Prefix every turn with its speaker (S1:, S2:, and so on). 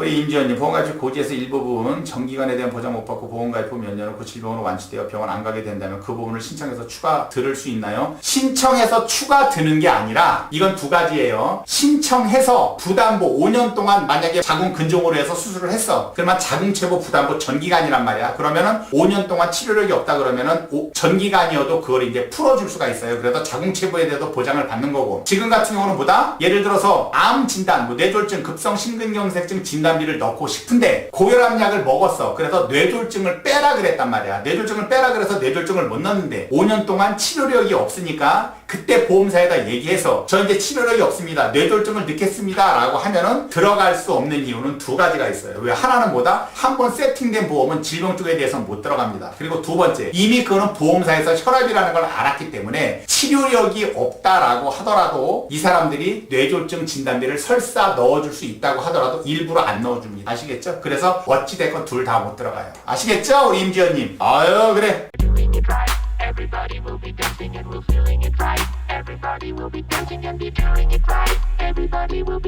S1: 우리 임지원님 보험가입 고지에서 일부분 정기간에 대한 보장 못 받고 보험가입 후 몇 년 후 질병으로 완치되어 병원 안 가게 된다면 그 부분을 신청해서 추가 들을 수 있나요? 신청해서 추가 드는 게 아니라 이건 두 가지예요. 신청해서 부담보 5년 동안 만약에 자궁 근종으로 해서 수술을 했어. 그러면 자궁체부 부담보 전기간이란 말이야. 그러면은 5년 동안 치료력이 없다 그러면은 오- 전기간이어도 그걸 이제 풀어줄 수가 있어요. 그래서 자궁체부에 대해서 보장을 받는 거고. 지금 같은 경우는 뭐다? 예를 들어서 암 진단, 뭐 뇌졸중, 급성 심근경색증 진단 비를 넣고 싶은데 고혈압 약을 먹었어. 그래서 뇌졸중을 빼라 그랬단 말이야. 뇌졸중을 빼라 그래서 뇌졸중을 못 넣는데 5년 동안 치료력이 없으니까 그때 보험사에다 얘기해서 저 이제 치료력이 없습니다. 뇌졸중을 넣겠습니다. 라고 하면은 들어갈 수 없는 이유는 두 가지가 있어요. 왜 하나는 뭐다? 한 번 세팅된 보험은 질병 쪽에 대해서는 못 들어갑니다. 그리고 두 번째, 이미 그거는 보험사에서 혈압이라는 걸 알았기 때문에 치료력이 없다라고 하더라도 이 사람들이 뇌졸중 진단비를 설사 넣어줄 수 있다고 하더라도 일부러 안 넣어줍니다. 아시겠죠? 그래서 어찌됐건 둘 다 못 들어가요. 아시겠죠? 우리 임지연님. 아유, 그래.
S2: Be dancing and be doing it right. Everybody will be